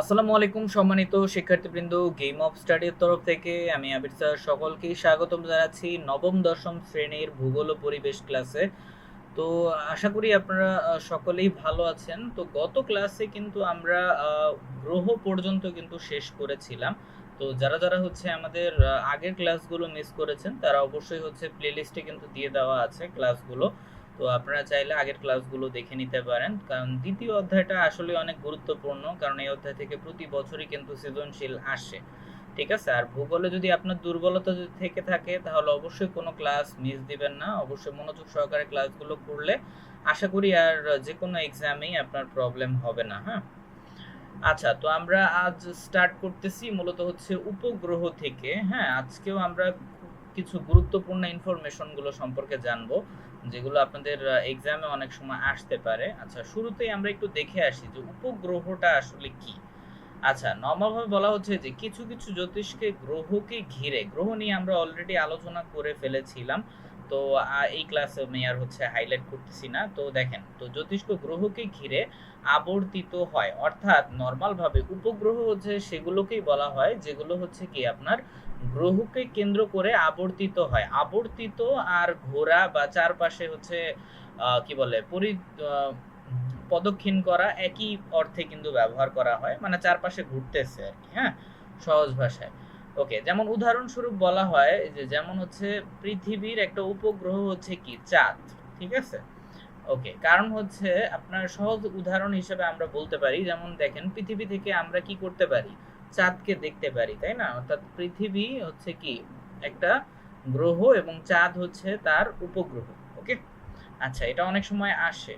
আসসালামু আলাইকুম, সম্মানিত শিক্ষার্থীবৃন্দ গেম অফ স্টাডির তরফ থেকে আমি আবির স্যার সকলকেই স্বাগতম জানাচ্ছি নবম, দশম শ্রেণির ভূগোল পরিবেশ ক্লাসে। তো আশা করি আপনারা সকলেই ভালো আছেন। তো গত ক্লাসে কিন্তু আমরা গ্রহ পর্যন্ত কিন্তু শেষ করেছিলাম। তো যারা যারা হচ্ছে আমাদের আগের ক্লাসগুলো মিস করেছেন, তারা অবশ্যই হচ্ছে প্লেলিস্টে কিন্তু দিয়ে দেওয়া আছে ক্লাসগুলো। তো আপনারা চাইলে আগের ক্লাসগুলো দেখে নিতে পারেন। কারণ দ্বিতীয় অধ্যায়টা আসলে অনেক গুরুত্বপূর্ণ, কারণ এই অধ্যায় থেকে প্রতি বছরই কিন্তু সৃজনশীল আসে। ঠিক আছে? আর ভূগোলে যদি আপনার দুর্বলতা যদি থেকে থাকে, তাহলে অবশ্যই কোনো ক্লাস মিস দিবেন না। অবশ্যই মনোযোগ সহকারে ক্লাসগুলো করলে আশা করি আর যে কোনো এক্সামেই আপনার প্রবলেম হবে না হ্যাঁ? আচ্ছা তো আমরা আজ স্টার্ট করতেছি মূলত হচ্ছে উপগ্রহ থেকে হ্যাঁ? আজকেও আমরা কিছু গুরুত্বপূর্ণ ইনফরমেশনগুলো সম্পর্কে জানব। যেগুলো আপনাদের এক্সামে অনেক সময় আসতে পারে। আচ্ছা শুরুতেই আমরা একটু দেখে আসি যে উপগ্রহটা আসলে কি। আচ্ছা নর্মাল ভাবে বলা হচ্ছে যে কিছু কিছু জ্যোতিষকে গ্রহকে ঘিরে, গ্রহ নিয়ে আমরা অলরেডি আলোচনা করে ফেলেছিলাম। তো এই ক্লাসে আমি আর হচ্ছে হাইলাইট করতেছি না। তো দেখেন, তো জ্যোতিষ্ক গ্রহকে ঘিরে আবর্তিত হয়, অর্থাৎ নর্মাল ভাবে উপগ্রহ হচ্ছে সেগুলোকেই বলা হয়, যেগুলো হচ্ছে কি আপনার গ্রহকে কেন্দ্র করে আবর্তিত হয়। আবর্তিত আর ঘোরা বা চারপাশে হচ্ছে কি বলে, পরি পদক্ষিণ করা একই অর্থে কিন্তু ব্যবহার করা হয়। মানে চারপাশে ঘুরতেছে আর কি হ্যাঁ? সহজ ভাষায়। ওকে যেমন উদাহরণস্বরূপ বলা হয় যে যেমন হচ্ছে পৃথিবীর একটা উপগ্রহ হচ্ছে কি? চাঁদ, ঠিক আছে? ওকে কারণ হচ্ছে আপনার সহজ উদাহরণ হিসেবে আমরা বলতে পারি, যেমন দেখেন পৃথিবী থেকে আমরা কি করতে পারি? চাঁদকে দেখতে পারি, তাই না? অর্থাৎ পৃথিবী হচ্ছে কি? একটা গ্রহ এবং চাঁদ হচ্ছে তার উপগ্রহ ওকে আচ্ছা এটা অনেক সময় আসে।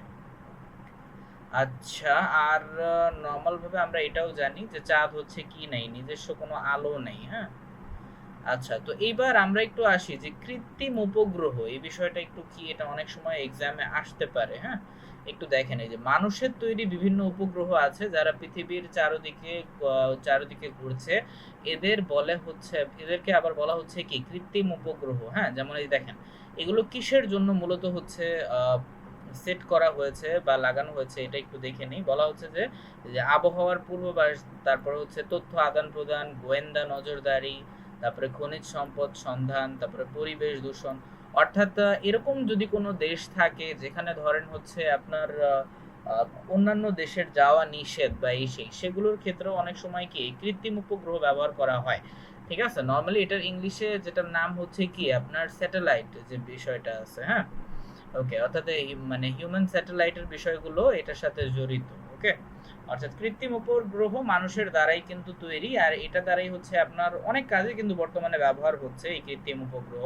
আচ্ছা আর নর্মাল ভাবে আমরা এটাও জানি যে চাঁদ হচ্ছে কি নেই, নিজস্ব কোনো আলো নেই হ্যাঁ? আচ্ছা তো এইবার আমরা একটু আসি যে কৃত্রিম উপগ্রহ, এই বিষয়টা একটু কি এটা অনেক সময় এক্সামে আসতে পারে হ্যাঁ? একটু দেখেন এই যে মানুষের তৈরি বিভিন্ন উপগ্রহ আছে যারা পৃথিবীর চারদিকে চারদিকে ঘুরছে। এদের বলে হচ্ছে, এদেরকে আবার বলা হচ্ছে কি কৃত্রিম উপগ্রহ হ্যাঁ? যেমন এই দেখেন, এগুলো কিসের জন্য মূলত হচ্ছে সেট করা হয়েছে বা লাগানো হয়েছে, এটা একটু দেখে নিই। বলা হচ্ছে যে আবহাওয়ার পূর্বাভাস, তারপরে হচ্ছে তথ্য আদান প্রদান, গোয়েন্দা নজরদারি, তারপরে খনিজ সম্পদ সন্ধান, তারপরে পরিবেশ দূষণ। অর্থাৎ এরকম যদি কোনো দেশ থাকে যেখানে ধরেন হচ্ছে আপনার অন্যান্য দেশের যাওয়া নিষেধ বা এই সেই, সেগুলোর ক্ষেত্রেও অনেক সময় কি কৃত্রিম উপগ্রহ ব্যবহার করা হয়। ঠিক আছে? নর্মালি এটার ইংলিশে যেটার নাম হচ্ছে কি? আপনার স্যাটেলাইট যে বিষয়টা আছে হ্যাঁ? ওকে অর্থাৎ মানে হিউম্যান স্যাটেলাইটের বিষয়গুলো এটার সাথে জড়িত ওকে অর্থাৎ কৃত্রিম উপগ্রহ মানুষের দ্বারাই কিন্তু তৈরি, আর এটা দ্বারাই হচ্ছে আপনার অনেক কাজে কিন্তু বর্তমানে ব্যবহার হচ্ছে এই কৃত্রিম উপগ্রহ।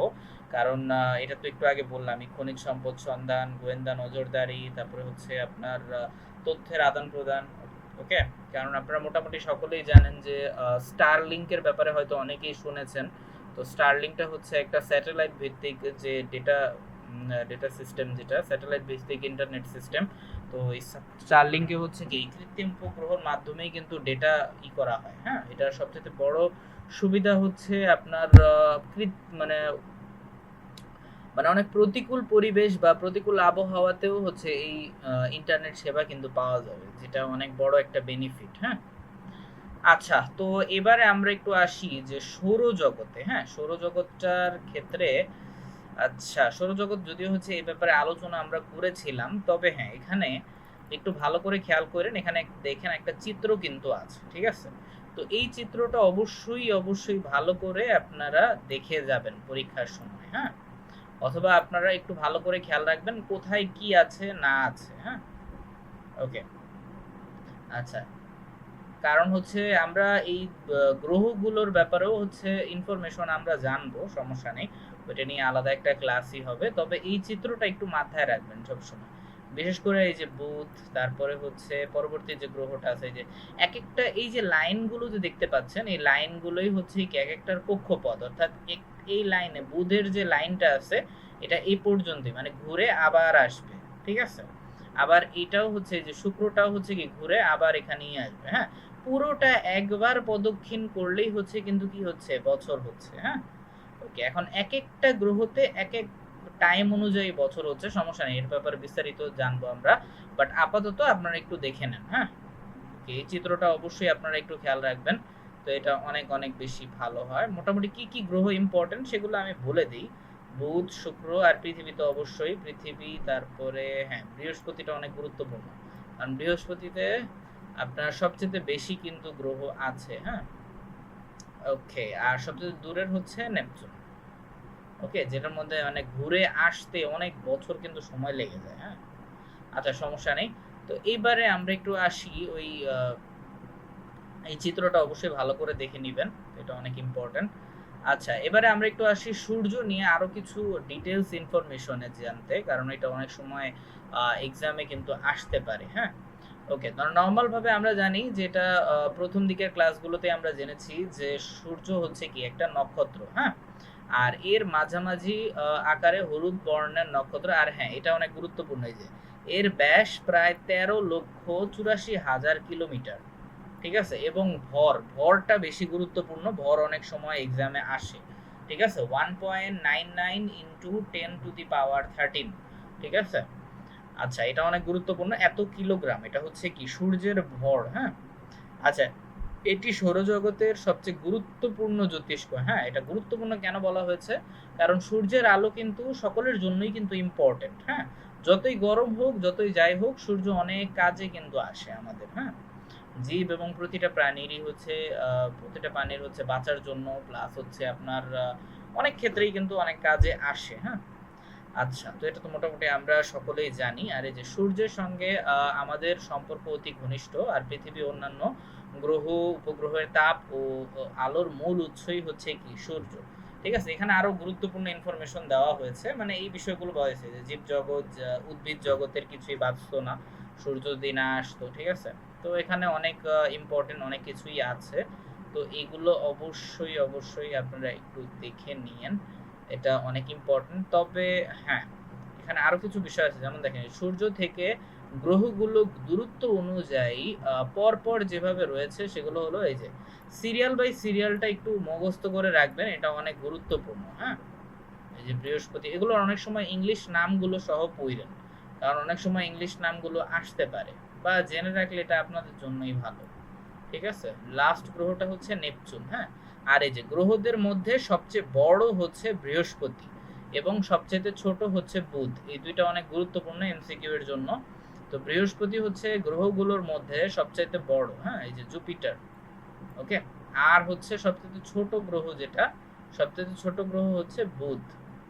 কারণ এটা তো একটু আগে বললাম খনিজ সম্পদ সন্ধান, গোয়েন্দা নজরদারি, তারপরে হচ্ছে আপনার তথ্যের আদান প্রদান ওকে কারণ আপনারা মোটামুটি সকলেই জানেন যে স্টার লিঙ্কের ব্যাপারে হয়তো অনেকেই শুনেছেন। তো স্টারলিংকটা হচ্ছে একটা স্যাটেলাইট ভিত্তিক যে ডেটা ডেটা সিস্টেম যেটা স্যাটেলাইট ভিত্তিক ইন্টারনেট সিস্টেম তো এই স্টারলিংকে হচ্ছে কি কৃত্রিম উপগ্রহর মাধ্যমেই কিন্তু ডেটা ই করা হয় হ্যাঁ? এটার সবচেয়ে বড় সুবিধা হচ্ছে আপনার মানে মানে অনেক প্রতিকূল পরিবেশ বা প্রতিকূল আবহাওয়াতেও হচ্ছে এই ইন্টারনেট সেবা কিন্তু পাওয়া যাবে, যেটা অনেক বড় একটা বেনিফিট হ্যাঁ? আচ্ছা তো এবারে আমরা একটু আসি যে সৌরজগতে হ্যাঁ? সৌরজগৎটার ক্ষেত্রে আচ্ছা সৌরজগৎ যদিও হচ্ছে এই ব্যাপারে আলোচনা আমরা করেছিলাম, তবে হ্যাঁ এখানে একটু ভালো করে খেয়াল করেন, এখানে দেখেন একটা চিত্র কিন্তু আছে, ঠিক আছে? তো এই চিত্রটা অবশ্যই অবশ্যই ভালো করে আপনারা দেখে যাবেন পরীক্ষার সময় হ্যাঁ? অথবা আপনারা একটু ভালো করে খেয়াল রাখবেন কোথায় কি আছে, না আছে হ্যাঁ? ওকে। আচ্ছা কারণ হচ্ছে আমরা এই গ্রহগুলোর ব্যাপারেও হচ্ছে ইনফরমেশন আমরা জানব, সমস্যা নেই। ওইটা নিয়ে আলাদা একটা ক্লাসই হবে। তবে এই চিত্রটা একটু মাথায় রাখবেন সবসময়। বিশেষ করে এই যে বুধ তারপরে হচ্ছে পরবর্তী যে গ্রহটা আছে যে এক একটা এই যে লাইনগুলো যে দেখতে পাচ্ছেন, এই লাইনগুলোই হচ্ছে এক একটার কক্ষপথ। অর্থাৎ এই লাইনে বুধের যে লাইনটা আছে, এটা এই পর্যন্তই মানে ঘুরে আবার আসবে, ঠিক আছে? আবার এটাও হচ্ছে যে শুক্রটাও হচ্ছে কি ঘুরে আবার এখানেই আসবে হ্যাঁ? পুরোটা একবার প্রদক্ষিণ করলেই হচ্ছে কিন্তু কি হচ্ছে? বছর হচ্ছে হ্যাঁ? ওকে এখন এক একটা গ্রহতে এক এক টাইম অনুযায়ী বছর হচ্ছে, সমস্যা নেই, এর ব্যাপারে বিস্তারিত জানব আমরা। বাট আপাতত আপনারা একটু দেখে নেন হ্যাঁ? এই চিত্রটা অবশ্যই আপনারা একটু খেয়াল রাখবেন। তো এটা অনেক অনেক বেশি ভালো হয়। মোটামুটি কি কি গ্রহ ইম্পর্টেন্ট সেগুলো আমি বলে দিই। বুধ, শুক্র আর পৃথিবী তো অবশ্যই। পৃথিবী, তারপরে হ্যাঁ বৃহস্পতিটা অনেক গুরুত্বপূর্ণ। কারণ বৃহস্পতিতে আপনার সবচেয়ে বেশি কিন্তু গ্রহ আছে হ্যাঁ? ওকে আর সবচেয়ে দূরের হচ্ছে নেপচুন। ওকে যেটার মধ্যে মানে ঘুরে আসতে অনেক বছর কিন্তু সময় লেগে যায় হ্যাঁ? আচ্ছা সমস্যা নেই। তো এইবারে আমরা একটু আসি ওই এই চিত্রটা অবশ্যই ভালো করে দেখে নেবেন, এটা অনেক ইম্পর্টেন্ট আচ্ছা এবারে আমরা একটু আসি সূর্য নিয়ে আরও কিছু ডিটেলস ইনফরমেশনে জানতে, কারণ এটা অনেক সময় এক্সামে কিন্তু আসতে পারে হ্যাঁ? ওকে নর্মাল ভাবে আমরা জানি যেটা প্রথম দিকের ক্লাসগুলোতে আমরা জেনেছি যে সূর্য হচ্ছে কি একটা নক্ষত্র হ্যাঁ? আর এর মাঝামাঝি আকারে হলুদ বর্ণের নক্ষত্র, আর হ্যাঁ এটা অনেক গুরুত্বপূর্ণ এই যে, এর ব্যাস প্রায় তেরো লক্ষ চুরাশি হাজার কিলোমিটার, ঠিক আছে? এবং ভর, ভরটা বেশি গুরুত্বপূর্ণ, ভর অনেক সময় এক্সামে আসে, ঠিক আছে? One point nine nine into ten to the power thirteen ঠিক আছে? আচ্ছা এটা অনেক গুরুত্বপূর্ণ, এত কিলোগ্রাম, এটা হচ্ছে কি? সূর্যের ভর হ্যাঁ? আচ্ছা এটি সৌরজগতের সবচেয়ে গুরুত্বপূর্ণ জ্যোতিষ্ক। হ্যাঁ এটা গুরুত্বপূর্ণ কেন বলা হয়েছে? কারণ সূর্যের আলো কিন্তু সকলের জন্যই কিন্তু ইম্পর্টেন্ট হ্যাঁ? যতই গরম হোক, যতই যাই হোক, সূর্য অনেক কাজে কিন্তু আসে আমাদের হ্যাঁ? জীব এবং প্রতিটা প্রাণীরই হচ্ছে প্রতিটা প্রাণীর হচ্ছে বাঁচার জন্য প্লাস হচ্ছে আপনার অনেক ক্ষেত্রেই কিন্তু অনেক কাজে আসে হ্যাঁ? আচ্ছা তো এটা তো মোটামুটি আমরা সকলেই জানি। আর এই যে সূর্যের সঙ্গে আমাদের সম্পর্ক অতি ঘনিষ্ঠ, আর পৃথিবী অন্যান্য গ্রহ, উপগ্রহের তাপ ও আলোর মূল উৎসই হচ্ছে কি? সূর্য। ঠিক আছে? এখানে আরও গুরুত্বপূর্ণ ইনফরমেশন দেওয়া হয়েছে। মানে এই বিষয়গুলো বলা হয়েছে যে জীব জগৎ উদ্ভিদ জগতের কিছুই বাঁচতো না। সূর্য যদি না আসতো, ঠিক আছে? তো এখানে অনেক ইম্পর্টেন্ট অনেক কিছুই আছে। তো এগুলো অবশ্যই অবশ্যই আপনারা একটু দেখে নিয়েন। এটা অনেক ইম্পর্টেন্ট তবে হ্যাঁ এখানে আরও কিছু বিষয় আছে। যেমন দেখেন, সূর্য থেকে গ্রহগুলো দূরত্ব অনুযায়ী পরপর যেভাবে রয়েছে সেগুলো হলো এই যে সিরিয়াল বাই সিরিয়ালটা একটু মুখস্থ করে রাখবেন, এটা অনেক গুরুত্বপূর্ণ হ্যাঁ? এই যে বৃহস্পতি, এগুলো অনেক সময় ইংলিশ নামগুলো সহ পড়েন কারণ অনেক সময় ইংলিশ নামগুলো আসতে পারে, বা জেনে রাখলে এটা আপনাদের জন্যই ভালো, ঠিক আছে? লাস্ট গ্রহটা হচ্ছে নেপচুন হ্যাঁ? আর এই যে গ্রহদের মধ্যে সবচেয়ে বড় হচ্ছে বৃহস্পতি এবং সবচেয়ে ছোট হচ্ছে বুধ, এই দুইটা অনেক গুরুত্বপূর্ণ এমসিকিউ এর জন্য। তো বৃহস্পতি হচ্ছে গ্রহগুলোর মধ্যে সবচাইতে বড় হ্যাঁ এই যে জুপিটার ওকে আর হচ্ছে সবচেয়ে ছোট গ্রহ যেটা সবচেয়ে ছোট গ্রহ হচ্ছে বুধ,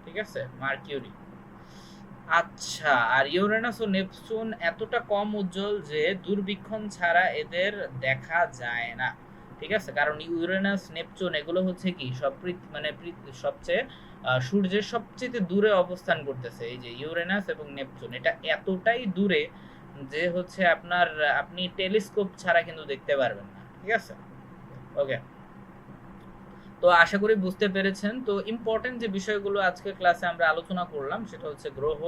ঠিক আছে? মার্কিউরি। আচ্ছা আর ইউরেনাস ও নেপচুন এতটা কম উজ্জ্বল যে দূরবীক্ষণ ছাড়া এদের দেখা যায় না। ঠিক আছে? কারণ ইউরেনাস, নেপচুন এগুলো হচ্ছে কি? সব মানে সবচেয়ে সূর্যের সবচেয়ে দূরে অবস্থান করতেছে এই যে ইউরেনাস এবং নেপচুন। এটা এতটাই দূরে যে হচ্ছে আপনার, আপনি টেলিস্কোপ ছাড়া কিন্তু দেখতে পারবেন না, ঠিক আছে? ওকে। তো আশা করি বুঝতে পেরেছেন। তো ইম্পর্টেন্ট যে বিষয়গুলো আজকের ক্লাসে আমরা আলোচনা করলাম, সেটা হচ্ছে গ্রহ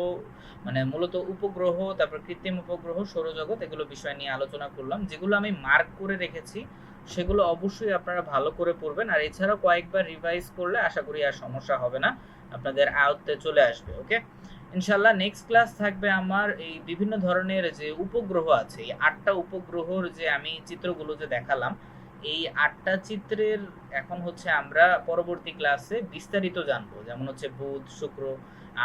মানে মূলত উপগ্রহ, তারপর কৃত্রিম উপগ্রহ, সৌরজগৎ, এগুলো বিষয় নিয়ে আলোচনা করলাম, যেগুলো আমি মার্ক করে রেখেছি। সেগুলো অবশ্যই আপনারা ভালো করে পড়বেন। আর এছাড়াও কয়েকবার রিভাইজ করলে আশা করি আর সমস্যা হবে না। আপনাদের আয়ত্তে চলে আসবে, ওকে? ইনশাল্লাহ নেক্সট ক্লাস থাকবে আমার এই বিভিন্ন ধরনের যে উপগ্রহ আছে, এই আটটা উপগ্রহর যে আমি চিত্রগুলো যে দেখালাম, এই আটটা চিত্রের এখন হচ্ছে আমরা পরবর্তী ক্লাসে বিস্তারিত জানব। যেমন হচ্ছে বুধ, শুক্র,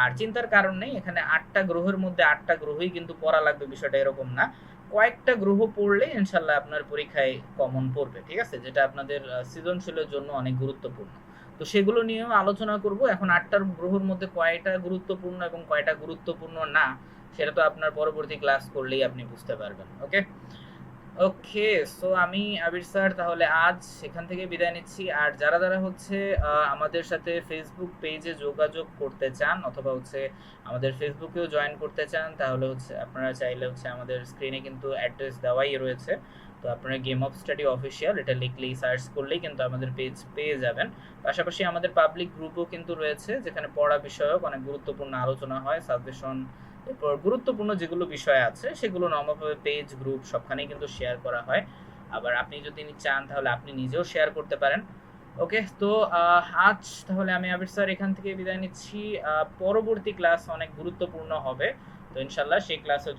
আর চিন্তার কারণ নেই, এখানে আটটা গ্রহের মধ্যে আটটা গ্রহই কিন্তু পড়া লাগবে বিষয়টা এরকম না। কয়েকটা গ্রহ পড়লে ইনশাল্লাহ আপনার পরীক্ষায় কমন পড়বে, ঠিক আছে? যেটা আপনাদের সৃজনশীলের জন্য অনেক গুরুত্বপূর্ণ। তো সেগুলো নিয়েও আলোচনা করব। এখন আটটার গ্রহর মধ্যে কয়টা গুরুত্বপূর্ণ এবং কয়টা গুরুত্বপূর্ণ না, সেটা তো আপনার পরবর্তী ক্লাস করলেই আপনি বুঝতে পারবেন ওকে ওকে সো আমি আবির স্যার, তাহলে আজ সেখান থেকে বিদায় নিচ্ছি। আর যারা যারা হচ্ছে আমাদের সাথে ফেসবুক পেজে যোগাযোগ করতে চান অথবা হচ্ছে আমাদের ফেসবুকেও জয়েন করতে চান, তাহলে হচ্ছে আপনারা চাইলে হচ্ছে আমাদের স্ক্রিনে কিন্তু অ্যাড্রেস দেওয়াই রয়েছে। তো আপনারা গেম অফ স্টাডি অফিসিয়াল এটা লিখলেই সার্চ করলেই কিন্তু আমাদের পেজ পেয়ে যাবেন। পাশাপাশি আমাদের পাবলিক গ্রুপও কিন্তু রয়েছে, যেখানে পড়া বিষয়ক অনেক গুরুত্বপূর্ণ আলোচনা হয় সাজেশন এরপর গুরুত্বপূর্ণ যেগুলো বিষয় আছে, সেগুলো নর্মালভাবে পেজ গ্রুপ সবখানেই কিন্তু শেয়ার করা হয়। আবার আপনি যদি চান, তাহলে আপনি নিজেও শেয়ার করতে পারেন। ওকে তো আজ তাহলে আমি আবির স্যার এখান থেকে বিদায় নিচ্ছি। পরবর্তী ক্লাস অনেক গুরুত্বপূর্ণ হবে, তো ইনশাল্লাহ সেই ক্লাসে